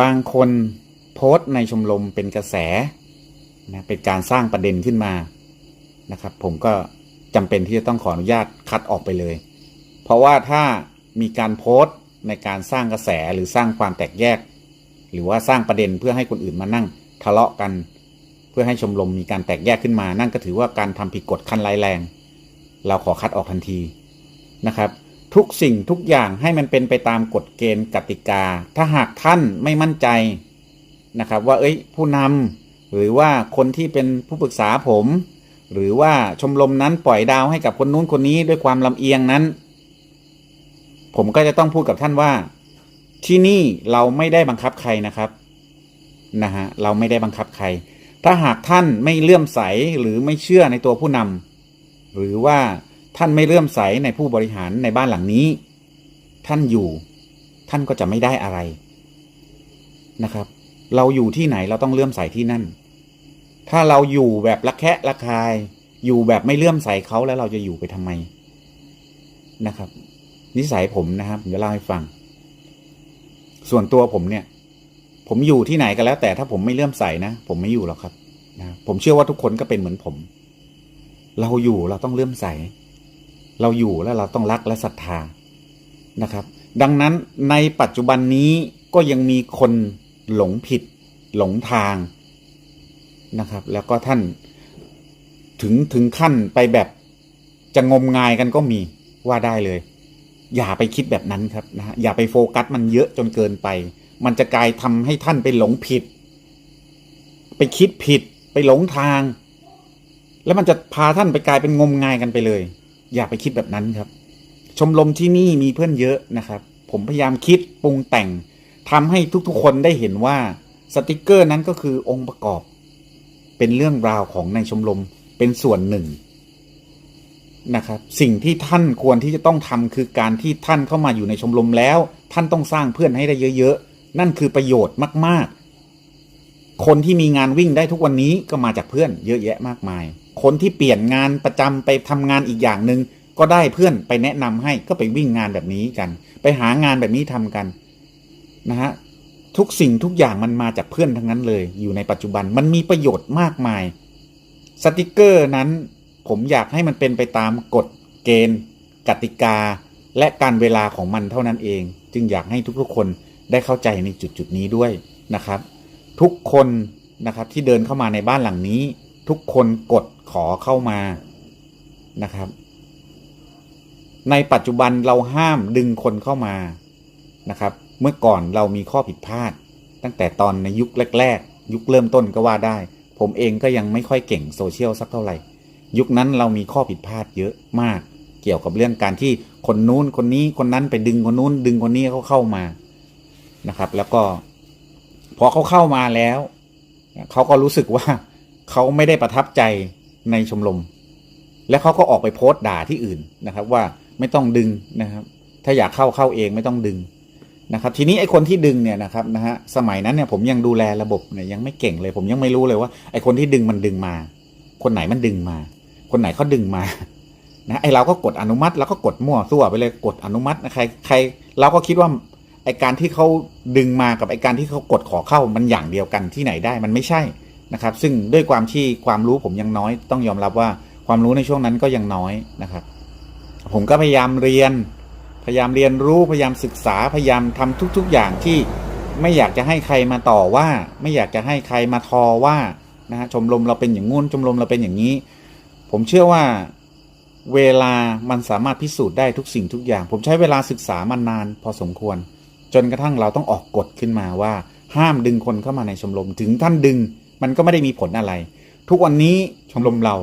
บางคนโพสต์ในชมรมเป็นกระแสนะเป็นการสร้างประเด็นขึ้นมานะครับ ผมก็จำเป็นที่จะต้องขออนุญาตคัดออกไปเลย เพราะว่าถ้ามีการโพสต์ในการสร้างกระแสหรือสร้างความแตกแยก หรือว่าสร้างประเด็นเพื่อให้คนอื่นมานั่งทะเลาะกัน เพื่อให้ชมรมมีการแตกแยกขึ้นมา นั่นก็ถือว่าการทำผิดกฎขั้นร้ายแรง เราขอคัดออกทันทีนะครับ ทุกสิ่งทุกอย่างให้มันเป็นไปตามกฎเกณฑ์กติกา ถ้าหากท่านไม่มั่นใจนะครับ ว่าเอ้ยผู้นำหรือว่าคนที่เป็นผู้ปรึกษาผม หรือว่าชมรมนั้นปล่อยดาวให้กับคนนู้นคนนี้ด้วยความลำเอียงนั้น ผมก็จะต้องพูดกับท่านว่า ที่นี่เราไม่ได้บังคับใครนะครับนะฮะเราไม่ได้บังคับใคร ถ้าหากท่านไม่เลื่อมใสหรือไม่เชื่อในตัวผู้นำหรือว่า ท่านไม่เลื่อมใสในผู้บริหารในบ้านหลังนี้ ท่านอยู่ ท่านก็จะไม่ได้อะไรนะครับ เราอยู่ที่ไหนเราต้องเลื่อมใสที่นั่น ถ้าเราอยู่แบบละแคะละคาย อยู่แบบไม่เลื่อมใสเขาแล้วเราจะอยู่ไปทำไมนะครับ นิสัยผมนะครับผมจะเล่าให้ฟัง ส่วนตัวผมเนี่ย ผมอยู่ที่ไหนก็แล้ว แต่ถ้าผมไม่เลื่อมใสนะผมไม่อยู่หรอกครับนะผมเชื่อว่าทุกคนก็เป็นเหมือนผม เราอยู่เราต้องเลื่อมใส เราอยู่แล้วเราต้องรักและศรัทธานะครับ ดังนั้นในปัจจุบันนี้ก็ยังมีคนหลงผิด หลงทางนะครับ แล้วก็ท่านถึงถึงขั้นไปแบบจะงมงายกันก็มีว่าได้เลย อย่าไปคิดแบบนั้นครับนะฮะอย่าไปโฟกัสมันเยอะจนเกินไป มันจะกลายทำให้ท่านไปหลงผิด ไปคิดผิดไปหลงทาง แล้วมันจะพาท่านไปกลายเป็นงมงายกันไปเลย อย่าไปคิดแบบนั้นครับ ชมรมที่นี่มีเพื่อนเยอะนะครับ ผมพยายามคิดปรุงแต่งทำให้ทุกๆคนได้เห็นว่าสติกเกอร์นั้นก็คือองค์ประกอบ เป็นเรื่องราวของในชมรมเป็นส่วนหนึ่งนะครับ สิ่งที่ท่านควรที่จะต้องทำคือการที่ท่านเข้ามาอยู่ในชมรมแล้ว ท่านต้องสร้างเพื่อนให้ได้เยอะๆ นั่นคือประโยชน์มาก ๆ คนที่มีงานวิ่งได้ทุกวันนี้ก็มาจากเพื่อนเยอะแยะมากมาย คนที่เปลี่ยนงานประจำไปทำงานอีกอย่างหนึ่งก็ได้เพื่อนไปแนะนำให้ก็ไปวิ่งงานแบบนี้กัน ไปหางานแบบนี้ทำกันนะฮะทุกสิ่งทุกอย่างมันมาจากเพื่อนทั้งนั้นเลย อยู่ในปัจจุบันมันมีประโยชน์มากมาย สติกเกอร์นั้น ผมอยากให้มันเป็นไปตามกฎเกณฑ์ กติกา และการเวลาของมันเท่านั้นเอง จึงอยากให้ทุกๆคนได้เข้าใจในจุดจุดนี้ด้วยนะครับ ทุกคนนะครับที่เดินเข้ามาในบ้านหลังนี้ ทุกคนกด ขอเข้ามานะครับ ในปัจจุบันเราห้ามดึงคนเข้ามานะครับ เมื่อก่อนเรามีข้อผิดพลาด ตั้งแต่ตอนในยุคแรก ๆ ยุคเริ่มต้นก็ว่าได้ ผมเองก็ยังไม่ค่อยเก่งโซเชียลสักเท่าไหร่ ยุคนั้นเรามีข้อผิดพลาดเยอะมาก เกี่ยวกับเรื่องการที่คนนู้นคนนี้คนนั้นไปดึงคนนู้น ดึงคนนี้เขาเข้ามานะครับ แล้วก็ พอเขาเข้ามาแล้วเขาก็รู้สึกว่าเขาไม่ได้ประทับใจ ในชมรม แล้วเขาก็ออกไปโพสต์ด่าที่อื่นนะครับ ว่าไม่ต้องดึงนะครับ ถ้าอยากเข้าเข้าเองไม่ต้องดึงนะครับ ทีนี้ไอ้คนที่ดึงเนี่ยนะครับนะฮะสมัยนั้นเนี่ยผมยังดูแลระบบเนี่ยยังไม่เก่งเลย ผมยังไม่รู้เลยว่าไอ้คนที่ดึงมันดึงมา คนไหนมันดึงมา คนไหนเขาดึงมานะไอ้เราก็กดอนุมัติ แล้วก็กดมั่วซั่วไปเลยกดอนุมัตินะใครใครเราก็คิดว่าไอ้การที่เขาดึงมากับไอ้การที่เขากดขอเข้ามันอย่างเดียวกันที่ไหนได้มันไม่ใช่ นะครับ ซึ่งด้วยความที่ความรู้ผมยังน้อยต้องยอมรับว่าความรู้ในช่วงนั้นก็ยังน้อยนะครับ ผมก็พยายามเรียน พยายามเรียนรู้พยายามศึกษาพยายามทำทุก ๆ อย่างที่ไม่อยากจะให้ใครมาต่อว่า ไม่อยากจะให้ใครมาทอว่านะฮะชมรมเราเป็นอย่างงู้นชมรมเราเป็นอย่างนี้ ผมเชื่อว่าเวลามันสามารถพิสูจน์ได้ทุกสิ่งทุกอย่าง ผมใช้เวลาศึกษามานานพอสมควร จนกระทั่งเราต้องออกกฎขึ้นมาว่า ห้ามดึงคนเข้ามาในชมรมถึงท่านดึง มันก็ไม่ได้มีผลอะไร ทุกวันนี้ชมรมเรา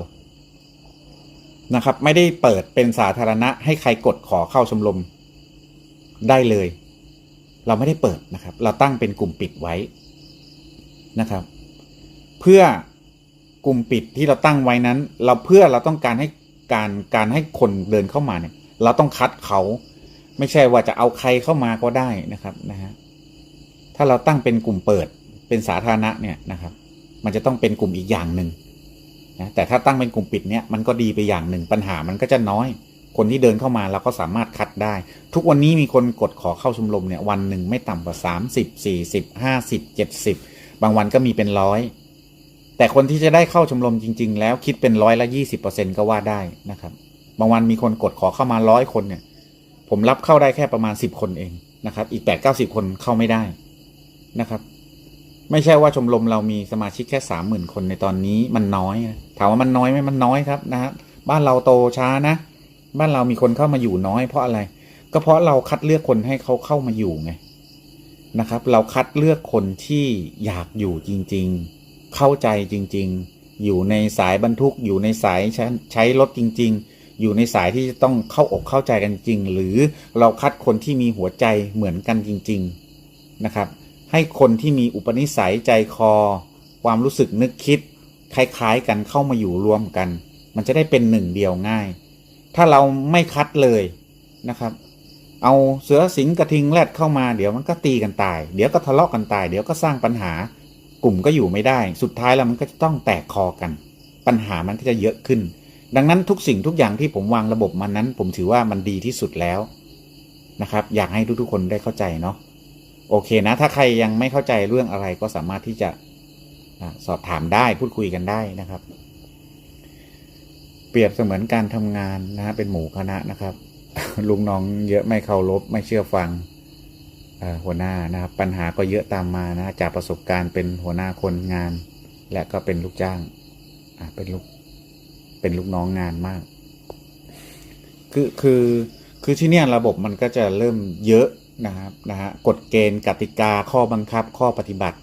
นะครับ ไม่ได้เปิดเป็นสาธารณะ ให้ใครกดขอเข้าชมรมได้เลย เราไม่ได้เปิดนะครับ เราตั้งเป็นกลุ่มปิดไว้นะครับ เพื่อกลุ่มปิดที่เราตั้งไว้นั้น เราเพื่อเราต้องการให้การการให้คนเดินเข้ามาเนี่ย เราต้องคัดเขาไม่ใช่ว่าจะเอาใครเข้ามาก็ได้นะครับนะฮะถ้าเราตั้งเป็นกลุ่มเปิดเป็นสาธารณะเนี่ยนะครับ มันจะต้องเป็นกลุ่มอีกอย่างหนึ่งนะแต่ถ้าตั้งเป็นกลุ่มปิดเนี่ยมันก็ดีไปอย่างหนึ่งปัญหามันก็จะน้อย คนที่เดินเข้ามาเราก็สามารถคัดได้ ทุกวันนี้มีคนกดขอเข้าชมรมเนี่ยวันหนึ่งไม่ต่ำกว่า 30 40 50 70 บางวันก็มีเป็นร้อยแต่คนที่จะได้เข้าชมรมจริง ๆ แล้วคิดเป็นร้อยละ20%ก็ว่าได้นะครับ บางวันมีคนกดขอเข้ามาร้อยคนเนี่ย ผมรับเข้าได้แค่ประมาณ10คนเองนะครับ อีก8 9 0คนเข้าไม่ได้นะครับ ไม่ใช่ว่าชมรมเรามีสมาชิกแค่สามหมื่นคนในตอนนี้มันน้อยนะถามว่ามันน้อยไหมมันน้อยครับนะฮะบ้านเราโตช้านะ บ้านเรามีคนเข้ามาอยู่น้อยเพราะอะไร ก็เพราะเราคัดเลือกคนให้เขาเข้ามาอยู่ไงนะครับ เราคัดเลือกคนที่อยากอยู่จริง ๆ เข้าใจจริง ๆ อยู่ในสายบรรทุก อยู่ในสายใช้ใช้รถจริง ๆ อยู่ในสายที่จะต้องเข้าอกเข้าใจกันจริง หรือเราคัดคนที่มีหัวใจเหมือนกันจริง ๆนะครับ ให้คนที่มีอุปนิสัยใจคอ ความรู้สึกนึกคิด คล้าย ๆ กันเข้ามาอยู่รวมกัน มันจะได้เป็นหนึ่งเดียวง่าย ถ้าเราไม่คัดเลยนะครับ เอาเสือสิงกระทิงแรดเข้ามาเดี๋ยวมันก็ตีกันตาย เดี๋ยวก็ทะเลาะกันตาย เดี๋ยวก็สร้างปัญหากลุ่มก็อยู่ไม่ได้ สุดท้ายแล้วมันก็จะต้องแตกคอกัน ปัญหามันก็จะเยอะขึ้น ดังนั้นทุกสิ่งทุกอย่างที่ผมวางระบบมันนั้น ผมถือว่ามันดีที่สุดแล้วนะครับ อยากให้ทุกๆคนได้เข้าใจเนาะ โอเคนะ ถ้าใครยังไม่เข้าใจเรื่องอะไรก็สามารถที่จะสอบถามได้พูดคุยกันได้นะครับ เปรียบเสมือนการทำงานนะฮะเป็นหมู่คณะนะครับ ลุงน้องเยอะไม่เคารพไม่เชื่อฟังหัวหน้านะครับ ปัญหาก็เยอะตามมานะจากประสบการณ์เป็นหัวหน้าคนงาน และก็เป็นลูกจ้างเป็นลูกเป็นลูกน้องงานมาก คือคือคือที่เนี่ยระบบมันก็จะเริ่มเยอะ นะครับนะฮะกฎเกณฑ์กติกาข้อบังคับข้อปฏิบัติ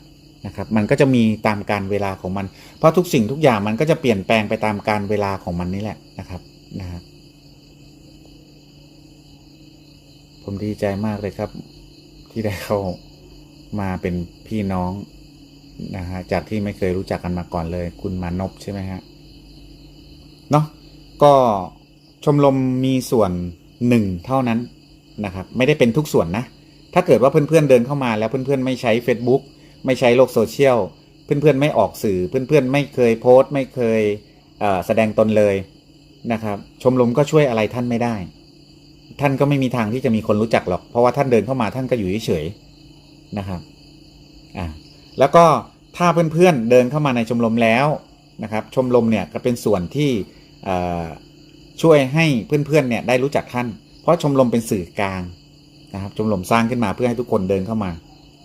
นะครับมันก็จะมีตามการเวลาของมัน เพราะทุกสิ่งทุกอย่างมันก็จะเปลี่ยนแปลงไปตามการเวลาของมันนี่แหละนะครับนะฮะผมดีใจมากเลยครับ ที่ได้เข้ามาเป็นพี่น้องนะฮะจากที่ไม่เคยรู้จักกันมาก่อนเลย คุณมานพใช่ไหมฮะเนาะก็ชมรมมีส่วนหนึ่งเท่านั้น นะครับไม่ได้เป็นทุกส่วนนะ ถ้าเกิดว่าเพื่อนๆเดินเข้ามาแล้วเพื่อนๆไม่ใช้ Facebook ไม่ใช้โลกโซเชียลเพื่อนๆไม่ออกสื่อเพื่อนๆไม่เคยโพสต์ ไม่เคยเแสดงตนเลยนะครับ ชมรมก็ช่วยอะไรท่านไม่ได้ ท่านก็ไม่มีทางที่จะมีคนรู้จักหรอก เพราะว่าท่านเดินเข้ามาท่านก็อยู่เฉยๆนะครับอ่าแล้วก็ถ้าเพื่อนๆเดินเข้ามาในชมรมแล้วนะครับ ชมรมเนี่ยก็เป็นส่วนที่ช่วยให้เพื่อนๆเนี่ยได้รู้จักท่าน เพราะชมรมเป็นสื่อกลางนะครับชมรมสร้างขึ้นมาเพื่อให้ทุกคนเดินเข้ามา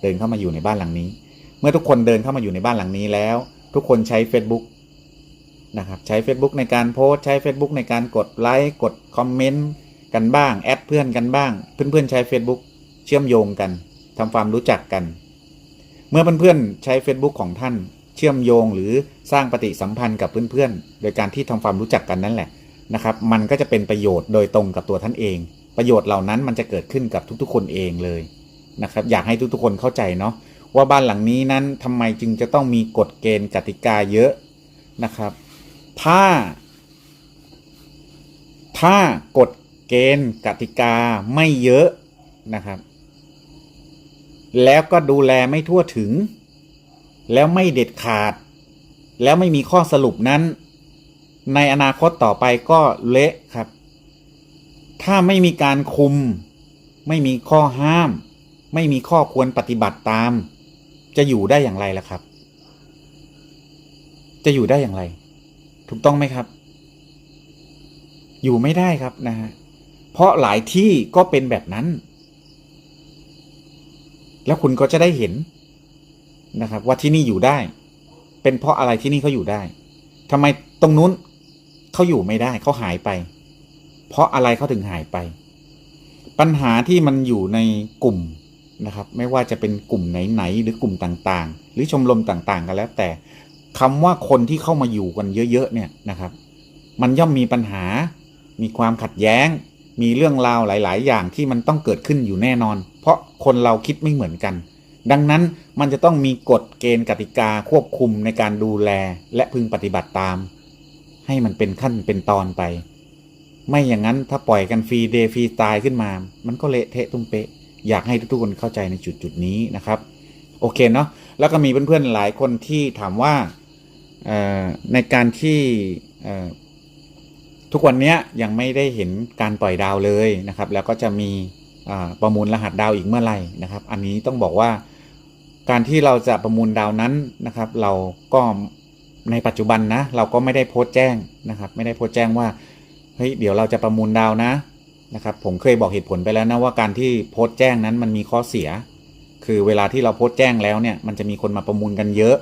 เดินเข้ามาอยู่ในบ้านหลังนี้ เมื่อทุกคนเดินเข้ามาอยู่ในบ้านหลังนี้แล้ว ทุกคนใช้ Facebook นะครับใช้ Facebook ในการโพสใช้ Facebook ในการกดไลค์กดคอมเมนต์กันบ้างแอดเพื่อนกันบ้าง เพื่อนๆใช้ Facebook เชื่อมโยงกันทำความรู้จักกัน เมื่อเพื่อนๆใช้ Facebook ของท่าน เชื่อมโยงหรือสร้างปฏิสัมพันธ์กับเพื่อนๆ โดยการที่ทำความรู้จักกันนั่นแหละ นะครับ มันก็จะเป็นประโยชน์โดยตรงกับตัวท่านเอง ประโยชน์เหล่านั้นมันจะเกิดขึ้นกับทุกๆ คนเองเลยนะครับ อยากให้ทุกๆ คนเข้าใจเนาะว่าบ้านหลังนี้นั้นทำไมจึงจะต้องมีกฎเกณฑ์กติกาเยอะนะครับ ถ้า ถ้ากฎเกณฑ์กติกาไม่เยอะนะครับ แล้วก็ดูแลไม่ทั่วถึง แล้วไม่เด็ดขาด แล้วไม่มีข้อสรุปนั้น ในอนาคตต่อไปก็เละครับ ถ้าไม่มีการคุม ไม่มีข้อห้าม ไม่มีข้อควรปฏิบัติตาม จะอยู่ได้อย่างไรล่ะครับ จะอยู่ได้อย่างไร ถูกต้องไหมครับ อยู่ไม่ได้ครับนะฮะเพราะหลายที่ก็เป็นแบบนั้น แล้วคุณก็จะได้เห็นนะครับ ว่าที่นี่อยู่ได้ เป็นเพราะอะไรที่นี่เขาอยู่ได้ทำไมตรงนู้น เขาอยู่ไม่ได้เขาหายไป เพราะอะไรเขาถึงหายไป ปัญหาที่มันอยู่ในกลุ่มนะครับ ไม่ว่าจะเป็นกลุ่มไหนๆหรือกลุ่มต่างๆ หรือชมรมต่างๆ กันแล้ว แต่คำว่าคนที่เข้ามาอยู่กันเยอะๆเนี่ยนะครับ มันย่อมมีปัญหา มีความขัดแย้ง มีเรื่องราวหลาย ๆ อย่างที่มันต้องเกิดขึ้นอยู่แน่นอน เพราะคนเราคิดไม่เหมือนกัน ดังนั้นมันจะต้องมีกฎเกณฑ์กติกาควบคุมในการดูแลและพึงปฏิบัติตาม ให้มันเป็นขั้นเป็นตอนไป ไม่อย่างนั้นถ้าปล่อยกันฟรีเดย์ฟรีตายขึ้นมา มันก็เละเทะตุ้มเป๊ะ อยากให้ทุกคนเข้าใจในจุดจุดนี้นะครับ โอเคเนาะแล้วก็มีเพื่อนๆหลายคนที่ถามว่าในการที่ทุกวันนี้ยังไม่ได้เห็นการปล่อยดาวเลยนะครับ แล้วก็จะมีประมูลรหัสดาวอีกเมื่อไหร่นะครับ อันนี้ต้องบอกว่าการที่เราจะประมูลดาวนั้นนะครับ เราก็ ในปัจจุบันนะ เราก็ไม่ได้โพสต์แจ้งนะครับ ไม่ได้โพสต์แจ้งว่าเฮ้ยเดี๋ยวเราจะประมูลดาวนะนะครับ ผมเคยบอกเหตุผลไปแล้วนะว่าการที่โพสต์แจ้งนั้นมันมีข้อเสีย คือเวลาที่เราโพสต์แจ้งแล้วเนี่ยมันจะมีคนมาประมูลกันเยอะ